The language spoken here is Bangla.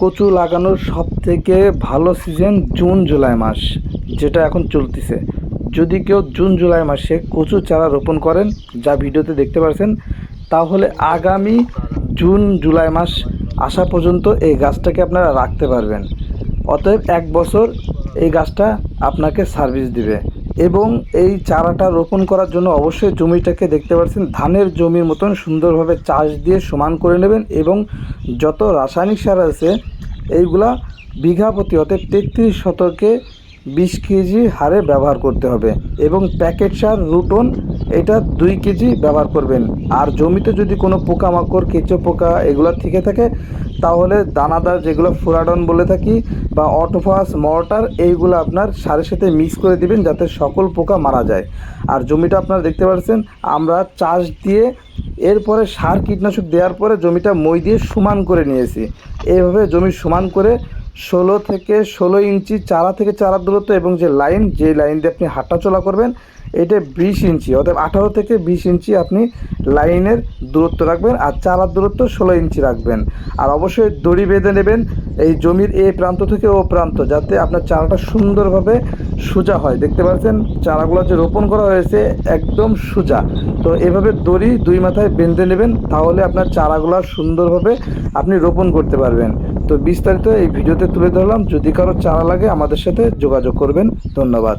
কচু লাগানোর সব থেকে ভালো সিজন জুন, জুলাই মাস, যেটা এখন চলতেছে। যদি কেউ জুন, জুলাই মাসে কচু চারা রোপণ করেন, যা ভিডিওতে দেখতে পাচ্ছেন তাহলে আগামী জুন, জুলাই মাস আসা পর্যন্ত এই গাছটাকে আপনারা রাখতে পারবেন। অতএব এক বছর এই গাছটা আপনাকে সার্ভিস দিবে। এবং এই চারাটা রোপণ করার জন্য অবশ্যই জমিটাকে দেখতে পাচ্ছেন, ধানের জমির মতন সুন্দরভাবে চাষ দিয়ে সমান করে নেবেন এবং যত রাসায়নিক সার আছে, এইগুলা বিঘা প্রতি অর্থাৎ তেত্রিশ শতকে বিশ কেজি হারে ব্যবহার করতে হবে এবং প্যাকেট সার, রুটন এটা দুই কেজি ব্যবহার করবেন। আর জমিতে যদি কোনো পোকামাকড়, কেঁচো পোকা এগুলো থেকে থাকে তাহলে দানাদার যেগুলো ফুরাডন বলে থাকি বা অটোফাস, মর্টার, এইগুলো আপনার সারের সাথে মিক্স করে দিবেন যাতে সকল পোকা মারা যায়। আর জমিটা আপনারা দেখতে পাচ্ছেন, আমরা চাষ দিয়ে এরপরে সার কীটনাশক দেওয়ার পরে জমিটা মই দিয়ে সমান করে নিয়েছি। এইভাবে জমি সমান করে ষোলো থেকে ষোলো ইঞ্চি চারা থেকে চারার দূরত্ব এবং যে লাইন যে লাইন দিয়ে আপনি হাঁটাচলা করবেন এটা বিশ ইঞ্চি অর্থাৎ আঠারো থেকে বিশ ইঞ্চি আপনি লাইনের দূরত্ব রাখবেন আর চারার দূরত্ব ষোলো ইঞ্চি রাখবেন। আর অবশ্যই দড়ি বেঁধে নেবেন এই জমির এ প্রান্ত থেকে ও প্রান্ত যাতে আপনার চারাটা সুন্দরভাবে সোজা হয়। দেখতে পাচ্ছেন, চারাগুলো যে রোপণ করা হয়েছে একদম সোজা। তো এভাবে দড়ি দুই মাথায় বেঁধে নেবেন, তাহলে আপনার চারাগুলো সুন্দরভাবে আপনি রোপণ করতে পারবেন। তো বিস্তারিত এই ভিডিওতে তুলে ধরলাম। যদি কারও চারা লাগে, আমাদের সাথে যোগাযোগ করবেন। ধন্যবাদ।